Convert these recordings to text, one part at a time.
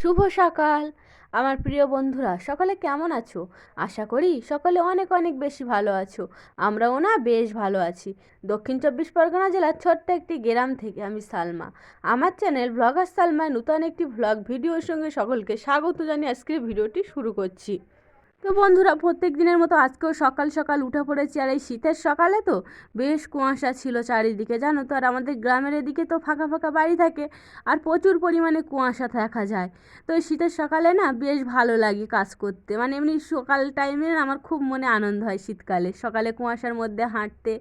শুভ সকাল। আমার প্রিয় বন্ধুরা, সকালে কেমন আছো? আশা করি সকালে অনেক অনেক বেশি ভালো আছো। আমরাও না বেশ ভালো আছি। দক্ষিণ চব্বিশ পরগনা জেলার ছোট্ট একটি গ্রাম থেকে আমি সালমা। আমার চ্যানেল ব্লগার সালমায় নূতন একটি ভ্লগ ভিডিওর সঙ্গে সকলকে স্বাগত জানিয়ে আজকের ভিডিওটি শুরু করছি। তো বন্ধুরা, প্রত্যেক দিনের মতো আজকেও সকাল সকাল উঠে পড়েছি আর এই শীতের সকালে তো বেশ কুয়াশা ছিল চারিদিকে, জানো তো? আর আমাদের গ্রামের এদিকে তো ফাঁকা ফাঁকা বাড়ি থাকে আর প্রচুর পরিমাণে কুয়াশা দেখা যায়। তো এই শীতের সকালে না বেশ ভালো লাগে কাজ করতে। মানে এমনি সকাল টাইমে আমার খুব মনে আনন্দ হয় শীতকালে। সকালে কুয়াশার মধ্যে হাঁটতে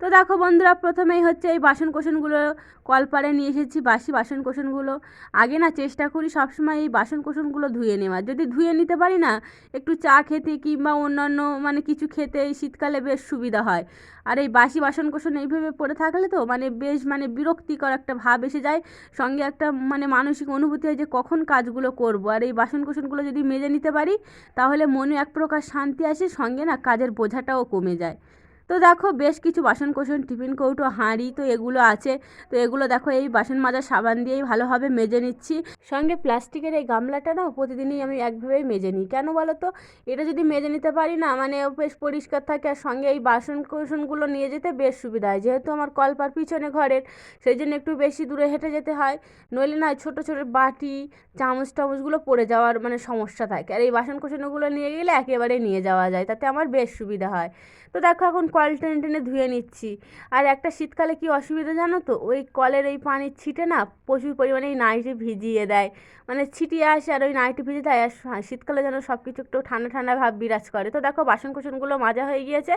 তো দেখো বন্ধুরা, প্রথমেই হচ্ছে এই বাসন কোসনগুলো কলপারে নিয়ে এসেছি, বাসি বাসন কোসনগুলো আগে না চেষ্টা করি সবসময় এই বাসন কোসনগুলো ধুয়ে নেওয়ার। যদি ধুয়ে নিতে পারি না, একটু চা খেতে কিংবা অন্যান্য মানে কিছু খেতে এই শীতকালে বেশ সুবিধা হয়। আর এই বাসি বাসন কোসন এইভাবে পড়ে থাকলে তো মানে বেশ মানে বিরক্তিকর একটা ভাব এসে যায়। সঙ্গে একটা মানে মানসিক অনুভূতি হয় যে কখন কাজগুলো করব। আর এই বাসন কোসনগুলো যদি মেজে নিতে পারি, তাহলে মনে এক প্রকার শান্তি আসে, সঙ্গে না কাজের বোঝাটাও কমে যায়। তো দেখো বেশ কিছু বাসন কোসন টিফিন কৌটো, হাঁড়ি, তো এগুলো আছে। তো এগুলো দেখো এই বাসন মাজার সাবান দিয়েই ভালোভাবে মেজে নিচ্ছি। সঙ্গে প্লাস্টিকের এই গামলাটা না প্রতিদিনই আমি একভাবেই মেজে নিই। কেন বলো তো? এটা যদি মেজে নিতে পারি না মানে বেশ পরিষ্কার থাকে আর সঙ্গে এই বাসন কোসনগুলো নিয়ে যেতে বেশ সুবিধা হয়। যেহেতু আমার কলপার পিছনে ঘরের, সেই জন্য একটু বেশি দূরে হেঁটে যেতে হয়। নইলে না ছোটো ছোটো বাটি, চামচ টামচগুলো পড়ে যাওয়ার মানে সমস্যা থাকে। আর এই বাসন কোসনগুলো নিয়ে গেলে একেবারে নিয়ে যাওয়া যায়, তাতে আমার বেশ সুবিধা হয়। তো দেখো এখন কল টেনে টেনে ধুয়ে নিচ্ছি। আর একটা শীতকালে কি অসুবিধা জানো তো? ওই কলের এই পানির ছিটে না প্রচুর পরিমাণে এই নাইটি ভিজিয়ে দেয়। মানে ছিটিয়ে আসে আর ওই নাইটি ভিজে দেয় আর শীতকালে যেন সব কিছু একটু ঠান্ডা ঠান্ডা ভাব বিরাজ করে। তো দেখো বাসন কুসনগুলো মাজা হয়ে গিয়েছে।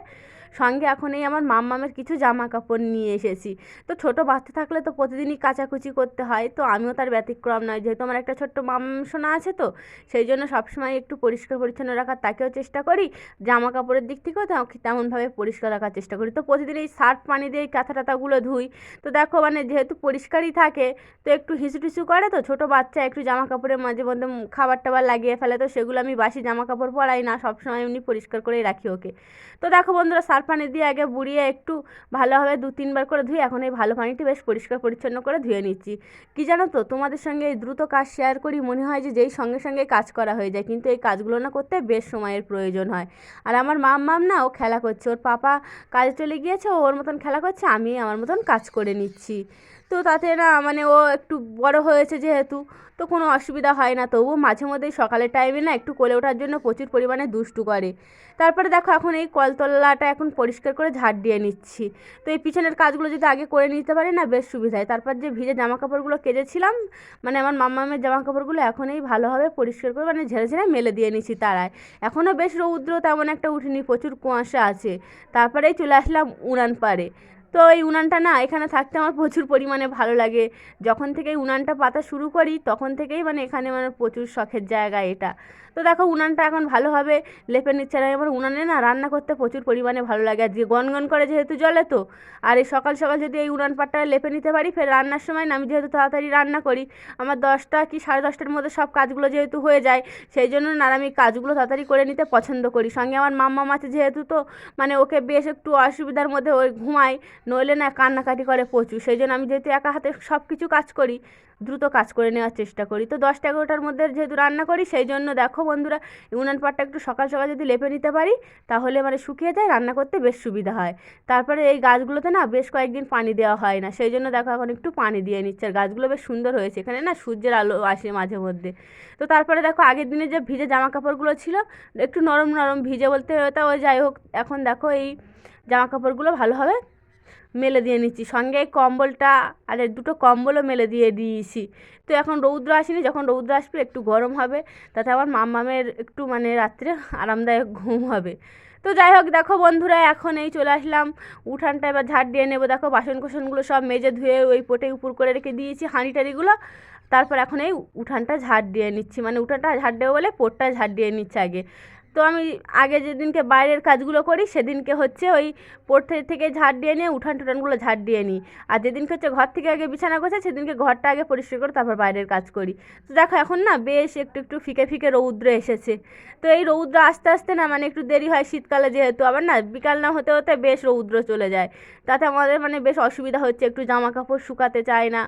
সঙ্গে এখন এই আমার মাম্মামের কিছু জামা কাপড় নিয়ে এসেছি। তো ছোট বাচ্চা থাকলে তো প্রতিদিনই কাচাকুচি করতে হয়। তো আমিও তার ব্যতিক্রম নয়। যেহেতু আমার একটা ছোট্ট মাম সোনা আছে তো, সেই জন্য সবসময় একটু পরিষ্কার পরিচ্ছন্ন রাখার তাকেও চেষ্টা করি। জামা কাপড়ের দিক থেকেও তেমনভাবে পরিষ্কার রাখার চেষ্টা করি। তো প্রতিদিন এই সার্ফ পানি দিয়ে এই কাঁথা টাথাগুলো ধুই। তো দেখো মানে যেহেতু পরিষ্কারই থাকে, তো একটু হিসু টিসু করে তো ছোটো বাচ্চা একটু জামা কাপড়ের মাঝে মধ্যে খাবার টাবার লাগিয়ে ফেলে তো সেগুলো আমি বাসি জামা কাপড় পরাই না, সবসময় এমনি পরিষ্কার করেই রাখি ওকে। তো দেখো বন্ধুরা সার্ফ পানি দিয়ে আগে বুড়িয়ে একটু ভালোভাবে দু তিনবার করে ধুই এখন এই ভালো পানিটি বেশ পরিষ্কার পরিচ্ছন্ন করে ধুয়ে নিচ্ছি। কি জানো তো তোমাদের সঙ্গে এই দ্রুত কাজ শেয়ার করি মনে হয় যে যেই সঙ্গে সঙ্গে কাজ করা হয়ে যায়, কিন্তু এই কাজগুলো না করতে বেশ সময়ের প্রয়োজন হয়। আর আমার মাম মাম না ও খেলা করছে। ওর পাপা কাজ চলে গিয়েছে ওর মতন খেলা করছে, আমি আমার মতন কাজ করে নিচ্ছি। তো তাতে না মানে ও একটু বড় হয়েছে যেহেতু তো কোনো অসুবিধা হয় না। তবুও মাঝে মধ্যেই সকালের টাইমে না একটু কোলে ওঠার জন্য প্রচুর পরিমাণে দুষ্টু করে। তারপরে দেখো এখন এই কলতলাটা এখন পরিষ্কার করে ঝাড় দিয়ে নিচ্ছি। তো এই পিছনের কাজগুলো যদি আগে করে নিতে পারি না বেশ সুবিধায় তারপর যে ভিজে জামা কাপড়গুলো কেজেছিলাম মানে আমার মাম্মামের জামা কাপড়গুলো এখন এই ভালোভাবে পরিষ্কার করে মানে ঝেড়ে ঝেড়ে মেলে দিয়ে নিচ্ছি তারায়। এখনও বেশ রৌদ্র তেমন একটা উঠিনি, প্রচুর কুয়াশা আছে। তারপরেই চলে আসলাম উড়ান পাড়ে। তো এই উনানটা না এখানে থাকতে আমার প্রচুর পরিমাণে ভালো লাগে। যখন থেকে উনানটা পাতা শুরু করি, তখন থেকেই মানে এখানে মানে প্রচুর শখের জায়গা এটা। তো দেখো উনানটা এখন ভালোভাবে লেপে নিচ্ছে আর আমার উনানে না রান্না করতে প্রচুর পরিমাণে ভালো লাগে। আর যে গনগন করে যেহেতু জলে তো, আর এই সকাল সকাল যদি এই উনান পাটটা লেপে নিতে পারি, ফের রান্নার সময় না আমি যেহেতু তাড়াতাড়ি রান্না করি, আমার দশটা কি সাড়ে দশটার মধ্যে সব কাজগুলো যেহেতু হয়ে যায়, সেই জন্য না আমি কাজগুলো তাড়াতাড়ি করে নিতে পছন্দ করি। সঙ্গে আমার মাম্মা মাছে যেহেতু তো মানে ওকে বেশ একটু অসুবিধার মধ্যে ওই ঘুমায় নইলে না কান্নাকাটি করে প্রচুর। সেই জন্য আমি যেহেতু একা হাতে সব কিছু কাজ করি, দ্রুত কাজ করে নেওয়ার চেষ্টা করি। তো দশটা এগারোটার মধ্যে যেহেতু রান্না করি, সেই জন্য দেখো বন্ধুরা উনান পাটটা একটু সকাল সকাল যদি লেপে নিতে পারি, তাহলে মানে শুকিয়ে যায়, রান্না করতে বেশ সুবিধা হয়। তারপরে এই গাছগুলোতে না বেশ কয়েকদিন পানি দেওয়া হয় না। সেই জন্য দেখো এখন একটু পানি দিয়ে নিচ্ছে। আর গাছগুলো বেশ সুন্দর হয়েছে এখানে না, সূর্যের আলো আসে মাঝে মধ্যে। তো তারপরে দেখো আগের দিনে যে ভিজে জামা কাপড়গুলো ছিল, একটু নরম নরম ভিজে বলতে তা ওই যাই হোক, এখন দেখো এই জামা কাপড়গুলো ভালোভাবে মেলে দিয়ে নিচ্ছি। সঙ্গে কম্বলটা আর দুটো কম্বলও মেলে দিয়ে দিয়েছি। তো এখন রৌদ্র আসেনি, যখন রৌদ্র আসবে একটু গরম হবে, তাতে আমার মাম্মামের একটু মানে রাত্রে আরামদায়ক ঘুম হবে। তো যাই হোক, দেখো বন্ধুরা, এখন এই চলে আসলাম। উঠানটা এবার ঝাড় দিয়ে নেব। দেখো বাসন কোসনগুলো সব মেজে ধুয়ে ওই পোটে উপর করে রেখে দিয়েছি হাঁড়ি টাড়িগুলো তারপর এখন এই উঠানটা ঝাড় দিয়ে নিচ্ছি। মানে উঠানটা ঝাড় দেবো বলে পোটটা ঝাড় দিয়ে নিচ্ছে আগে। তো আমি আগে যেদিনকে বাইরের কাজগুলো করি, সেদিনকে হচ্ছে ওই পড়তে থেকে ঝাড় দিয়ে নিয়ে উঠান টুঠানগুলো ঝাড় দিয়ে নিই। আর যেদিনকে হচ্ছে ঘর থেকে আগে বিছানা গোছাই সেদিনকে ঘরটা আগে পরিষ্কার করে তারপর বাইরের কাজ করি। তো দেখো এখন না বেশ একটু একটু ফিকে ফিকে রৌদ্র এসেছে। তো এই রৌদ্র আস্তে আস্তে না মানে একটু দেরি হয় শীতকালে যেহেতু, আবার না বিকাল না হতে হতে বেশ রৌদ্র চলে যায়। তাতে আমাদের মানে বেশ অসুবিধা হচ্ছে, একটু জামা কাপড় শুকাতে চায় না।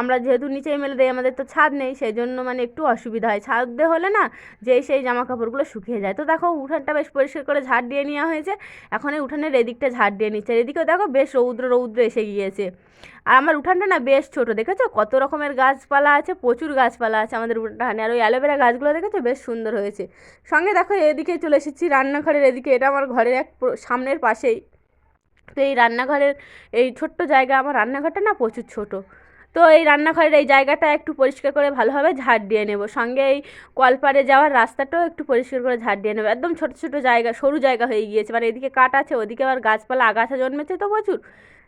আমরা যেহেতু নিচেই মেলে দিই, আমাদের তো ছাদ নেই সেই জন্য মানে একটু অসুবিধা হয়। ছাদ দিয়ে হলে না যে সেই জামা কাপড়গুলো শুকিয়ে যায়। তো দেখো উঠানটা বেশ পরিষ্কার করে ঝাড় দিয়ে নেওয়া হয়েছে। এখন এই উঠানের এদিকটা ঝাড় দিয়ে নিচ্ছে। এদিকেও দেখো বেশ রৌদ্র রৌদ্র এসে গিয়েছে। আর আমার উঠানটা না বেশ ছোট, দেখেছ? কত রকমের গাছপালা আছে, প্রচুর গাছপালা আছে আমাদের উঠানে। আর ওই অ্যালোভেরা গাছগুলো দেখেছ? বেশ সুন্দর হয়েছে। সঙ্গে দেখো এদিকে চলে এসেছি রান্নাঘরের এদিকে। এটা আমার ঘরের এক সামনের পাশেই। তো এই রান্নাঘরের এই ছোট্ট জায়গা, আমার রান্নাঘরটা না প্রচুর ছোট। তো এই রান্নাঘরের এই জায়গাটা একটু পরিষ্কার করে ভালোভাবে ঝাড় দিয়ে নেব। সঙ্গে এই কলপারে যাওয়ার রাস্তাটাও একটু পরিষ্কার করে ঝাড় দিয়ে নেব। একদম ছোটো ছোটো জায়গা, সরু জায়গা হয়ে গিয়েছে। মানে এদিকে কাঠ আছে, ওদিকে আবার গাছপালা, আগাছা জন্মেছে তো প্রচুর।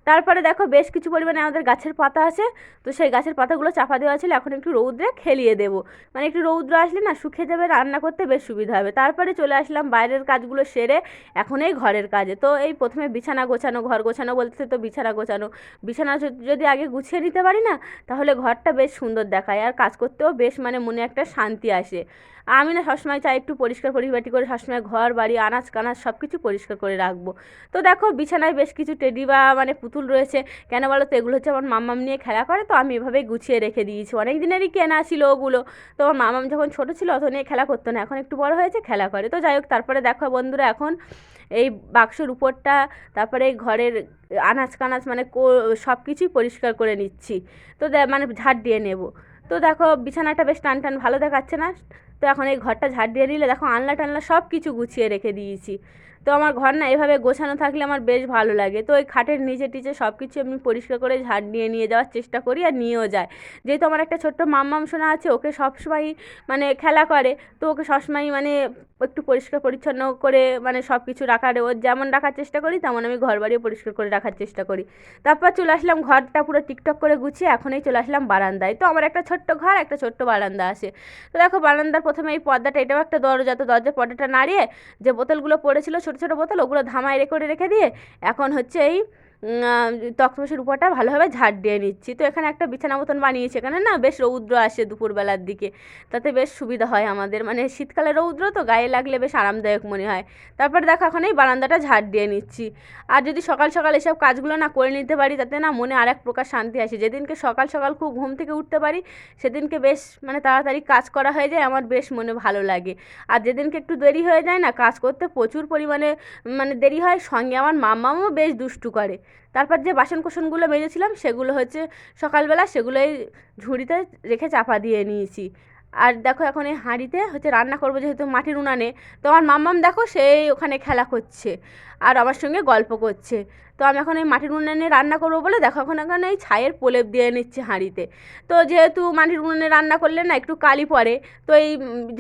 তারপরে দেখো বেশ কিছু পরিমাণে আমাদের গাছের পাতা আছে, তো সেই গাছের পাতাগুলো চাপা দেওয়া ছিল, এখন একটু রৌদ্রে খেলিয়ে দেবো। মানে একটু রৌদ্র আসলে না শুকিয়ে যাবে, রান্না করতে বেশ সুবিধা হবে। তারপরে চলে আসলাম বাইরের কাজগুলো সেরে এখন এই ঘরের কাজে। তো এই প্রথমে বিছানা গোছানো, ঘর গোছানো বলতে তো বিছানা গোছানো। বিছানা যদি আগে গুছিয়ে নিতে পারি না, তাহলে ঘরটা বেশ সুন্দর দেখায় আর কাজ করতেও বেশ মানে মনে একটা শান্তি আসে। আমি না সবসময় চাই একটু পরিষ্কার পরিপাটি করে সবসময় ঘর, বাড়ি, আনাজ কানাজ সব কিছু পরিষ্কার করে রাখব। তো দেখো বিছানায় বেশ কিছু টেডি বা মানে পুতুল রয়েছে। কেন বলো তো? এগুলো হচ্ছে আমার মাম্মাম নিয়ে খেলা করে, তো আমি এভাবেই গুছিয়ে রেখে দিয়েছি। অনেক দিনেরই কেনা ছিল ওগুলো। তো আমার মামাম যখন ছোটো ছিল, অত নিয়ে খেলা করতো না। এখন একটু বড় হয়েছে, খেলা করে। তো যাই হোক, তারপরে দেখো বন্ধুরা, এখন এই বাক্সর উপরটা, তারপরে ঘরের আনাজ কানাজ মানে সব কিছুই পরিষ্কার করে নিচ্ছি। তো মানে ঝাড় দিয়ে নেব। তো দেখো, বিছানাটা বেশ টান টান ভালো দেখাচ্ছে না। তো এখন এই ঘরটা ঝাড় দিয়ে নিলে দেখো আনলা টানলা সব কিছু গুছিয়ে রেখে দিয়েছি। তো আমার ঘর না এভাবে গোছানো থাকলে আমার বেশ ভালো লাগে। তো ওই খাটের নিচে টিচে সব কিছু আমি পরিষ্কার করে ঝাড় নিয়ে নিয়ে যাওয়ার চেষ্টা করি আর নিয়েও যায়। যেহেতু আমার একটা ছোট্ট মাম্মাম শোনা আছে, ওকে সবসময় মানে খেলা করে, তো ওকে সবসময় মানে একটু পরিষ্কার পরিচ্ছন্ন করে মানে সব কিছু রাখার, ওর যেমন রাখার চেষ্টা করি, তেমন আমি ঘর বাড়িও পরিষ্কার করে রাখার চেষ্টা করি। তারপর চলে আসলাম, ঘরটা পুরো টিকটক করে গুছিয়ে এখনই চলে আসলাম বারান্দায়। তো আমার একটা ছোট্ট ঘর, একটা ছোট্ট বারান্দা আছে। তো দেখো বারান্দার প্রথমে এই পর্দাটা, এটাও একটা দরজা, তো দরজার পর্দাটা নাড়িয়ে যে বোতলগুলো পড়েছিল ছোটো ছোটো ছোটো বোতল ওগুলো ধামায় রেখে রেখে দিয়ে এখন হচ্ছে এই তক্তপোষের উপরটা ভালোভাবে ঝাড় দিয়ে নিচ্ছি। তো এখানে একটা বিছানা মতন বানিয়েছি, এখানে না বেশ রৌদ্র আসে দুপুরবেলার দিকে। তাতে বেশ সুবিধা হয় আমাদের। মানে শীতকালে রৌদ্র তো গায়ে লাগলে বেশ আরামদায়ক মনে হয়। তারপর দেখো, এখন এই বারান্দাটা ঝাড় দিয়ে নিচ্ছি। আর যদি সকাল সকাল এসব কাজগুলো না করে নিতে পারি, তাতে না মনে আর এক প্রকার শান্তি আসে। যেদিনকে সকাল সকাল খুব ঘুম থেকে উঠতে পারি, সেদিনকে বেশ মানে তাড়াতাড়ি কাজ করা হয়ে যায়, আমার বেশ মনে ভালো লাগে। আর যেদিনকে একটু দেরি হয়ে যায় না, কাজ করতে প্রচুর পরিমাণে মানে দেরি হয়, সঙ্গে আমার মামাও বেশ দুষ্টু করে। তারপর যে বাসন কোসনগুলো মেজেছিলাম, সেগুলো হচ্ছে সকালবেলা সেগুলোই ঝুড়িতে রেখে চাপা দিয়ে নিয়েছি। আর দেখো এখন এই হাঁড়িতে হচ্ছে রান্না করব যেহেতু মাটির উনানে, তো আমার মাম্মাম দেখো সেই ওখানে খেলা করছে আর আমার সঙ্গে গল্প করছে। তো আমি এখন এই মাটির উনানে রান্না করব বলে দেখো এখন এখন এই ছায়ের প্রলেপ দিয়ে নিচ্ছে হাঁড়িতে। তো যেহেতু মাটির উনানে রান্না করলে না একটু কালি পড়ে, তো এই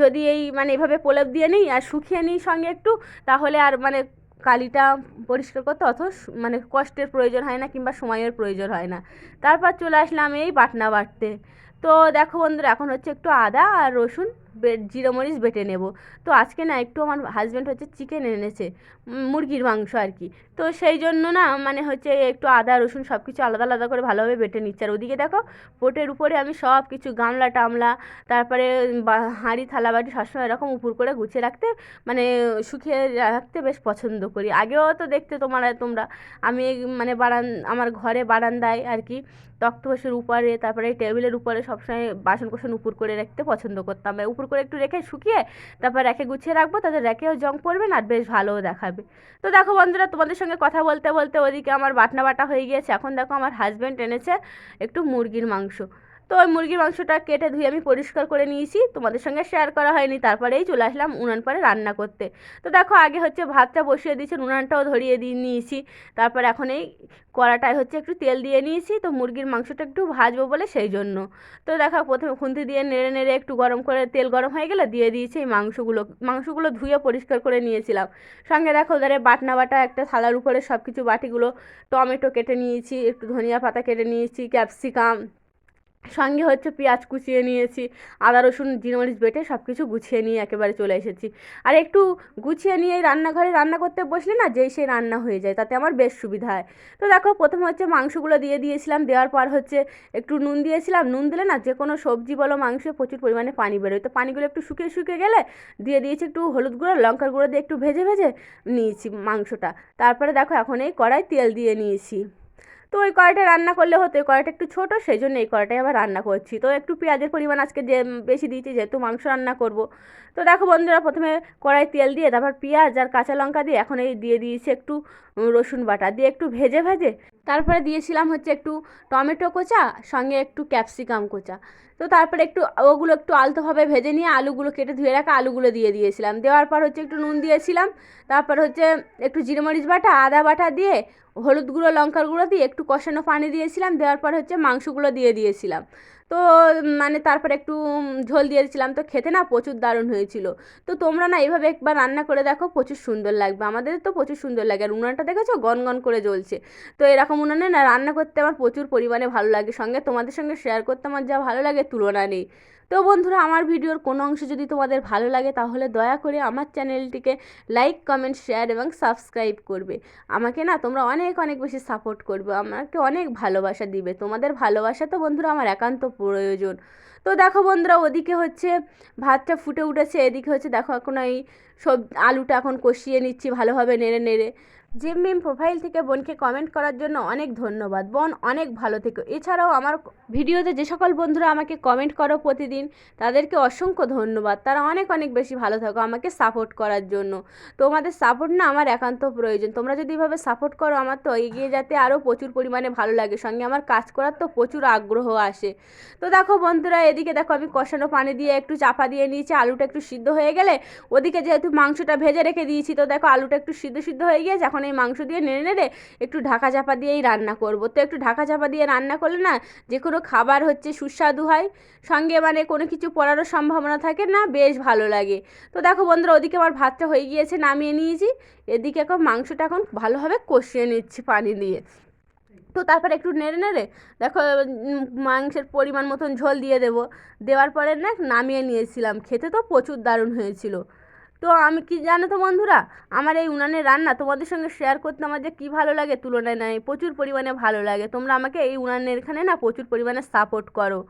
যদি এই মানে এভাবে প্রলেপ দিয়ে নিই আর শুকিয়ে নিই সঙ্গে একটু, তাহলে আর মানে কালিটা পরিষ্কার করতে অত মানে কষ্টের প্রয়োজন হয় না কিংবা সময়ের প্রয়োজন হয় না। তারপর চলে আসলাম এই বাটনা বাটতে। তো দেখো বন্ধুরা, এখন হচ্ছে একটু আদা আর রসুন জিরে মরিচ বেটে নেব। তো আজকে না একটু আমার হাজব্যান্ড হচ্ছে চিকেন এনেছে মুরগির মাংস আর কি। তো সেই জন্য না মানে হচ্ছে একটু আদা, রসুন সব কিছু আলাদা আলাদা করে ভালোভাবে বেটে নিচ্ছে। আর ওদিকে দেখো পোটের উপরে আমি সব কিছু গামলা টামলা, তারপরে হাঁড়ি, থালা, বাটি সবসময় এরকম উপর করে গুছিয়ে রাখতে মানে শুকিয়ে রাখতে বেশ পছন্দ করি। আগেও তো দেখতে তোমার, তোমরা, আমি মানে বারান, আমার ঘরে বারান্দায় আর কি তক্তপোষের উপরে, তারপরে টেবিলের উপরে সবসময় বাসন কোসন উপর করে রাখতে পছন্দ করতাম। উপর করে একটু রেখে শুকিয়ে তারপর রেখে গুছিয়ে রাখব তাদের রেখেও জং পড়বে না আর বেশ ভালোও দেখাবে। তো দেখো বন্ধুরা, তোমাদের সঙ্গে কথা বলতে বলতে ওদিকে আমার বাটনা বাটা হয়ে গিয়েছে। এখন দেখো আমার হাজব্যান্ড এনেছে একটু মুরগির মাংস। তো ওই মুরগির মাংসটা কেটে ধুয়ে আমি পরিষ্কার করে নিয়েছি। তোমাদের সঙ্গে শেয়ার করা হয়নি, তারপরেই চলে আসলাম উনান পরে রান্না করতে। তো দেখো, আগে হচ্ছে ভাতটা বসিয়ে দিয়েছি, উনানটাও ধরিয়ে দিয়ে নিয়েছি। তারপর এখন এই কড়াটায় হচ্ছে একটু তেল দিয়ে নিয়েছি, তো মুরগির মাংসটা একটু ভাজবো বলে সেই জন্য। তো দেখো, প্রথমে খুন্তি দিয়ে নেড়ে নেড়ে একটু গরম করে, তেল গরম হয়ে গেলে দিয়ে দিয়েছি এই মাংসগুলো। মাংসগুলো ধুয়ে পরিষ্কার করে নিয়েছিলাম। সঙ্গে দেখো ধরে বাটনা বাটা, একটা থালার উপরে সব কিছু বাটিগুলো, টমেটো কেটে নিয়েছি, একটু ধনিয়া পাতা কেটে নিয়েছি, ক্যাপসিকাম সঙ্গে হচ্ছে পেঁয়াজ কুচিয়ে নিয়েছি, আদা, রসুন, জিরমরিচ বেটে সব কিছু গুছিয়ে নিয়ে একেবারে চলে এসেছি। আর একটু গুছিয়ে নিয়ে রান্নাঘরে রান্না করতে বসলে না যেই সেই রান্না হয়ে যায়, তাতে আমার বেশ সুবিধা হয়। তো দেখো, প্রথমে হচ্ছে মাংসগুলো দিয়ে দিয়েছিলাম, দেওয়ার পর হচ্ছে একটু নুন দিয়েছিলাম। নুন দিলে না যে কোনো সবজি বলো, মাংসে প্রচুর পরিমাণে পানি বেরোয়। তো পানিগুলো একটু শুকিয়ে শুকিয়ে গেলে দিয়ে দিয়েছি একটু হলুদ গুঁড়ো, লঙ্কার গুঁড়ো দিয়ে একটু ভেজে ভেজে নিয়েছি মাংসটা। তারপরে দেখো, এখন এই কড়াই তেল দিয়ে নিয়েছি। তো ওই কড়াইটা রান্না করলে হতো ওই কড়াইটা একটু ছোটো সেই জন্য এই কড়াইটাই আবার রান্না করছি। তো একটু পেঁয়াজের পরিমাণ আজকে যে বেশি দিয়েছি, যেহেতু মাংস রান্না করব। তো দেখো বন্ধুরা, প্রথমে কড়াই তেল দিয়ে, তারপর পেঁয়াজ আর কাঁচা লঙ্কা দিয়ে, এখন এই দিয়ে দিয়েছি একটু রসুন বাটা। দিয়ে একটু ভেজে ভেজে, তারপরে দিয়েছিলাম হচ্ছে একটু টমেটো কোচা, সঙ্গে একটু ক্যাপসিকাম কোচা। তো তারপরে একটু, ওগুলো একটু আলতোভাবে ভেজে নিয়ে আলুগুলো কেটে ধুয়ে রাখা আলুগুলো দিয়ে দিয়েছিলাম। দেওয়ার পর হচ্ছে একটু নুন দিয়েছিলাম, তারপর হচ্ছে একটু জিরেমরিচ বাটা, আদা বাটা দিয়ে হলুদ গুঁড়ো, লঙ্কার গুঁড়ো দিয়ে একটু কষানো পানি দিয়েছিলাম, দেওয়ার পর হচ্ছে মাংসগুলো দিয়ে দিয়েছিলাম। তো মানে তারপর একটু ঝোল দিয়ে দিয়েছিলাম। তো খেতে না প্রচুর দারুণ হয়েছিল। তো তোমরা না এইভাবে একবার রান্না করে দেখো, প্রচুর সুন্দর লাগবে। আমাদের তো প্রচুর সুন্দর লাগে। আর উনানটা দেখেছ? গন গন করে জ্বলছে। তো এরকম উনানে না রান্না করতে আমার প্রচুর পরিমাণে ভালো লাগে। সঙ্গে তোমাদের সঙ্গে শেয়ার করতে আমার যা ভালো লাগে তুলনা নেই। তো বন্ধুরা, আমার ভিডিওর কোনো অংশ যদি তোমাদের ভালো লাগে, তাহলে দয়া করে আমার চ্যানেলটিকে লাইক, কমেন্ট, শেয়ার এবং সাবস্ক্রাইব করবে। আমাকে না, তোমরা অনেক অনেক বেশি সাপোর্ট করবে, আমাকে অনেক ভালোবাসা দিবে। তোমাদের ভালোবাসা তো বন্ধুরা আমার একান্ত প্রয়োজন। তো দেখো বন্ধুরা, ওদিকে হচ্ছে ভাতটা ফুটে উঠেছে, এদিকে হচ্ছে দেখো এখন এই সব আলুটা এখন কষিয়ে নিচ্ছি ভালোভাবে নেড়ে নেড়ে। জিম মিম প্রোফাইল থেকে বোনকে কমেন্ট করার জন্য অনেক ধন্যবাদ। বোন, অনেক ভালো থেকো। এছাড়াও আমার ভিডিওতে যে সকল বন্ধুরা আমাকে কমেন্ট করো প্রতিদিন, তাদেরকে অসংখ্য ধন্যবাদ। তারা অনেক অনেক বেশি ভালো থাকো আমাকে সাপোর্ট করার জন্য। তোমাদের সাপোর্ট না আমার একান্ত প্রয়োজন। তোমরা যদি এভাবে সাপোর্ট করো আমার তো এগিয়ে যেতে আরও প্রচুর পরিমাণে ভালো লাগে। সঙ্গে আমার কাজ করার তো প্রচুর আগ্রহ আসে। তো দেখো বন্ধুরা, এদিকে দেখো আমি কষানো পানি দিয়ে একটু চাপা দিয়ে নিয়েছি। আলুটা একটু সিদ্ধ হয়ে গেলে ওদিকে যেহেতু মাংসটা ভেজে রেখে দিয়েছি, তো দেখো আলুটা একটু সিদ্ধ সিদ্ধ হয়ে গিয়েছে। এখন এই মাংস দিয়ে নেড়ে নেড়ে একটু ঢাকা চাপা দিয়েই রান্না করব। তো একটু ঢাকা চাপা দিয়ে রান্না করলে না যে কোনো খাবার হচ্ছে সুস্বাদু হয়। সঙ্গে মানে কোনো কিছু পড়ারও সম্ভাবনা থাকে না, বেশ ভালো লাগে। তো দেখো বন্ধুরা, ওদিকে আমার ভাতটা হয়ে গিয়েছে, নামিয়ে নিয়েছি। এদিকে এখন মাংসটা এখন ভালোভাবে কষিয়ে নিচ্ছি পানি দিয়ে। তো তারপরে একটু নেড়ে নেড়ে দেখো মাংসের পরিমাণ মতন ঝোল দিয়ে দেবো। দেওয়ার পরে না নামিয়ে নিয়েছিলাম। খেতে তো প্রচুর দারুণ হয়েছিল। তো আমি কি জানো তো বন্ধুরা? আমার এই উনানের রান্না তোমাদের সঙ্গে শেয়ার করতে আমার যে কী ভালো লাগে তুলনায় নয় প্রচুর পরিমাণে ভালো লাগে। তোমরা আমাকে এই উনানের এখানে না প্রচুর পরিমাণে সাপোর্ট করো।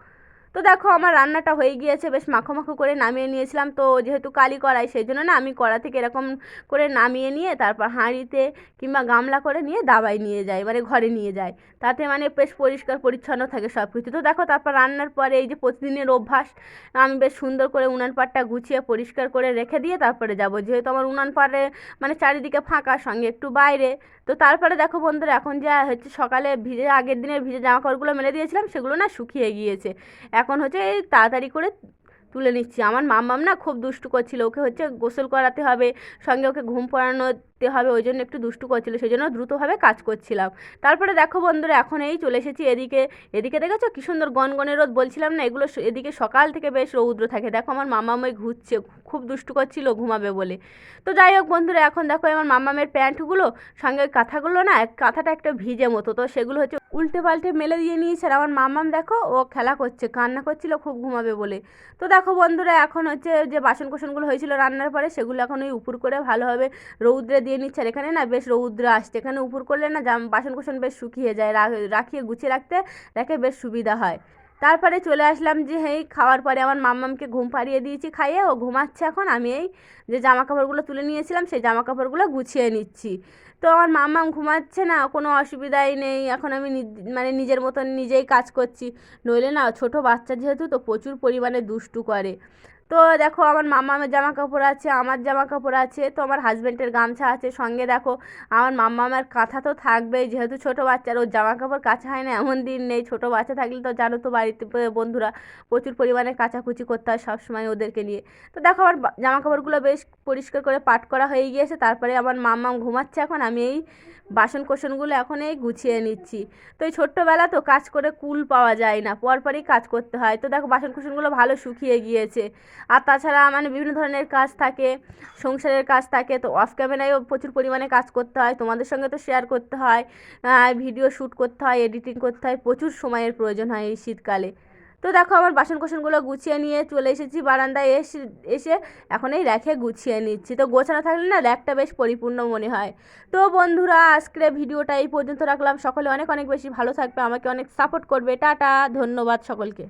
তো দেখো আমার রান্নাটা হয়ে গিয়েছে, বেশ মাখো মাখো করে নামিয়ে নিয়েছিলাম। তো যেহেতু কালি কড়াই, সেই জন্য না আমি কড়া থেকে এরকম করে নামিয়ে নিয়ে তারপর হাঁড়িতে কিংবা গামলা করে নিয়ে দাবাই নিয়ে যাই মানে ঘরে নিয়ে যাই। তাতে মানে বেশ পরিষ্কার পরিচ্ছন্ন থাকে সব কিছু তো দেখো তারপর রান্নার পরে এই যে প্রতিদিনের অভ্যাস, আমি বেশ সুন্দর করে উনান পাড়টা গুছিয়ে পরিষ্কার করে রেখে দিয়ে তারপরে যাব। যেহেতু আমার উনান পাড়ে মানে চারিদিকে ফাঁকা, সঙ্গে একটু বাইরে। তো তারপরে দেখো বন্ধুরা, এখন যা হচ্ছে সকালে ভিজে আগের দিনের ভিজে জামা কাপড়গুলো মেলে দিয়েছিলাম, সেগুলো না শুকিয়ে গিয়েছে। এখন হচ্ছে এই তাড়াতাড়ি করে তুলে নিচ্ছি। আমার মাম্মাম না খুব দুষ্টু করছিল। ওকে হচ্ছে গোসল করাতে হবে, সঙ্গে ওকে ঘুম পড়ানোতে হবে, ওই জন্য একটু দুষ্টু করছিল, সেই জন্য দ্রুতভাবে কাজ করছিলাম। তারপরে দেখো বন্ধুরা, এখন এই চলে এসেছি এদিকে। এদিকে দেখেছ কী সুন্দর গনগনে রোদ, বলছিলাম না, এগুলো এদিকে সকাল থেকে বেশ রৌদ্র থাকে। দেখো আমার মামাম ওই ঘুরছে খুব দুষ্টু করছিল, ঘুমাবে বলে। তো যাই হোক বন্ধুরা, এখন দেখো আমার মামামের প্যান্টগুলো, সঙ্গে ওই কাঁথাগুলো না কাঁথাটা একটা ভিজে মতো, তো সেগুলো হচ্ছে উল্টে পাল্টে মেলে দিয়ে নিয়েছে। আর আমার মামাম দেখো, ও খেলা করছে, কান্না করছিল, খুব ঘুমাবে বলে। তো দেখো বন্ধুরা, এখন হচ্ছে যে বাসন কোসনগুলো হয়েছিল রান্নার পরে, সেগুলো এখন ওই উপর করে ভালোভাবে রৌদ্রে দিয়ে নিচ্ছে। আর এখানে না বেশ রৌদ্র আসছে, এখানে উপর করলে না জাম বাসন কোসন বেশ শুকিয়ে যায়। রাখিয়ে গুছিয়ে রাখতে রেখে বেশ সুবিধা হয়। তারপরে চলে আসলাম যে এই খাওয়ার পরে আমার মাম্মামকে ঘুম পাড়িয়ে দিয়েছি খাইয়ে, ও ঘুমাচ্ছে এখন। আমি এই যে জামা কাপড়গুলো তুলে নিয়েছিলাম, সেই জামা কাপড়গুলো গুছিয়ে নিচ্ছি। তো আমার মাম্মাম ঘুমাচ্ছে না, কোনো অসুবিধাই নেই। এখন আমি মানে নিজের মতন নিজেই কাজ করছি। নইলে না, ছোটো বাচ্চা যেহেতু, তো প্রচুর পরিমাণে দুষ্টু করে। তো দেখো আমার মামামের জামা কাপড় আছে, আমার জামা কাপড় আছে, তো আমার হাজব্যান্ডের গামছা আছে। সঙ্গে দেখো, আমার মামামের কাঁথা তো থাকবেই, যেহেতু ছোটো বাচ্চার ওর জামা কাপড় কাছা হয় না, এমন দিন নেই। ছোটো বাচ্চা থাকলে তো জানো তো বাড়িতে বন্ধুরা প্রচুর পরিমাণে কাচাকুচি করতে হয় সবসময় ওদেরকে নিয়ে। তো দেখো, আমার জামা কাপড়গুলো বেশ পরিষ্কার করে পাট করা হয়ে গিয়েছে, তারপরে আমার মাম্মাম ঘুমাচ্ছে এখন, আমি এই বাসন কোসনগুলো এখন এই গুছিয়ে নিচ্ছি। তো এই ছোট্টবেলা তো কাজ করে কুল পাওয়া যায় না, পরপরই কাজ করতে হয়। তো দেখো বাসন কোসনগুলো ভালো শুকিয়ে গিয়েছে। আর তাছাড়া মানে বিভিন্ন ধরনের কাজ থাকে, সংসারের কাজ থাকে, তো অফ ক্যামেরায়ও প্রচুর পরিমাণে কাজ করতে হয়। তোমাদের সঙ্গে তো শেয়ার করতে হয় ভিডিও শ্যুট করতে হয় এডিটিং করতে হয়, প্রচুর সময়ের প্রয়োজন হয় এই শীতকালে। তো দেখো আমার বাসন কোসনগুলো গুছিয়ে নিয়ে চলে এসেছি, বারান্দায় এসে এসে এখন এই র্যাকে গুছিয়ে নিচ্ছি। তো গোছানো থাকলে না র্যাকটা বেশ পরিপূর্ণ মনে হয়। তো বন্ধুরা, আজকের ভিডিওটা এই পর্যন্ত রাখলাম। সকলে অনেক অনেক বেশি ভালো থাকবে, আমাকে অনেক সাপোর্ট করবে। টাটা, ধন্যবাদ সকলকে।